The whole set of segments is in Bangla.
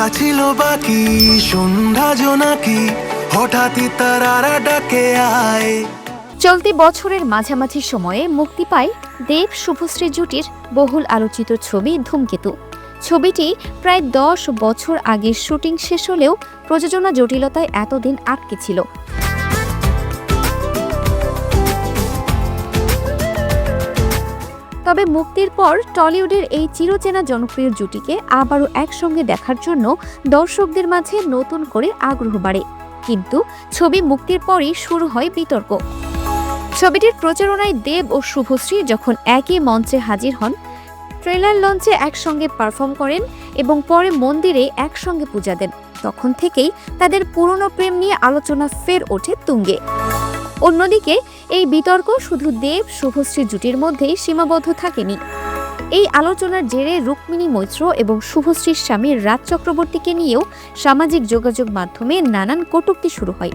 দেখা ছিল বাকি, সন্ধ্যা জোনাকি হঠাৎই তারারা ডাকে, আয়। চলতি বছরের মাঝামাঝি সময়ে মুক্তি পায় দেব শুভশ্রী জুটির বহুল আলোচিত ছবি ধূমকেতু। ছবিটি প্রায় দশ বছর আগে শুটিং শেষ হলেও প্রযোজনা জটিলতায় এতদিন আটকে ছিল। তবে মুক্তির পর টলিউডের এই চিরচেনা জনপ্রিয় জুটিকে আবারও একসঙ্গে দেখার জন্য দর্শকদের মাঝে নতুন করে আগ্রহ বাড়ে। কিন্তু ছবি মুক্তির পরই শুরু হয় বিতর্ক। ছবিটির প্রচারণায় দেব ও শুভশ্রী যখন একই মঞ্চে হাজির হন, ট্রেলার লঞ্চে একসঙ্গে পারফর্ম করেন এবং পরে মন্দিরে একসঙ্গে পূজা দেন, তখন থেকেই তাদের পুরনো প্রেম নিয়ে আলোচনা ফের ওঠে তুঙ্গে। অন্যদিকে, এই বিতর্ক শুধু দেব শুভশ্রী জুটির মধ্যেই সীমাবদ্ধ থাকেনি। এই আলোচনার জেরে রুক্মিণী মৈত্র এবং শুভশ্রীর স্বামী রাজ চক্রবর্তীকে নিয়েও সামাজিক যোগাযোগ মাধ্যমে নানান কটূক্তি শুরু হয়।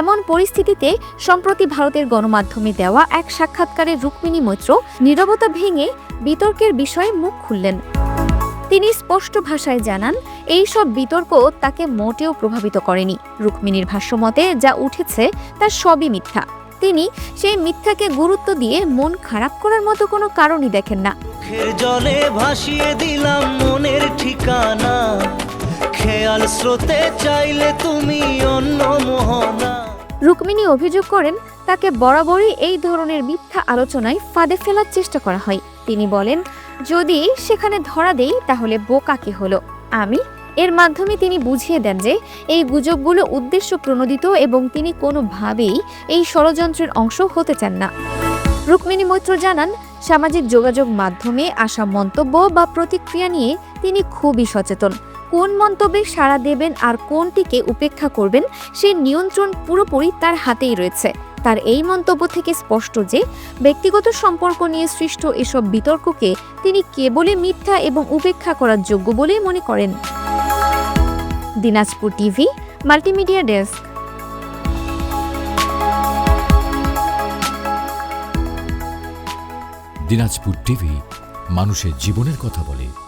এমন পরিস্থিতিতে, সম্প্রতি ভারতের গণমাধ্যমে দেওয়া এক সাক্ষাৎকারে রুক্মিণী মৈত্র নীরবতা ভেঙে বিতর্কের বিষয়ে মুখ খুললেন। তিনি স্পষ্ট ভাষায় জানান এই সব বিতর্ক তাকে মোটেও প্রভাবিত করেনি। রুক্মিণীর ভাষ্যমতে যা উঠেছে তা সবই মিথ্যা। তিনি সেই মিথ্যাকে গুরুত্ব দিয়ে মন খারাপ করার মতো কোনো কারণই দেখেন না। জলে ভাসিয়ে দিলাম মনের ঠিকানা। খেয়াল স্রোতে চাইলে তুমি অন্য মোহনা। রুক্মিণী অভিযোগ করেন তাকে বরাবরই এই ধরনের মিথ্যা আলোচনায় ফাঁদে ফেলার চেষ্টা করা হয়। তিনি বলেন যদি সেখানে ধরা দেই, তাহলে বোকাকে হলো? আমি? এর মাধ্যমে তিনি বুঝিয়ে দেন যে, এই গুজবগুলো উদ্দেশ্য প্রণোদিত এবং তিনি কোনোভাবেই এই ষড়যন্ত্রের অংশ হতে চান না। রুক্মিণী মৈত্র জানান, সামাজিক যোগাযোগ মাধ্যমে আসা মন্তব্য বা প্রতিক্রিয়া নিয়ে তিনি খুবই সচেতন। কোন মন্তব্যে সাড়া দেবেন আর কোনটিকে উপেক্ষা করবেন, সে নিয়ন্ত্রণ পুরোপুরি তার হাতেই রয়েছে। তার এই মন্তব্য থেকে স্পষ্ট যে, ব্যক্তিগত সম্পর্ক নিয়ে সৃষ্ট এসব বিতর্ককে তিনি কেবলই মিথ্যা এবং উপেক্ষা করার যোগ্য বলেই মনে করেন। Dinajpur TV, multimedia desk. Dinajpur TV, মানুষের জীবনের কথা বলে।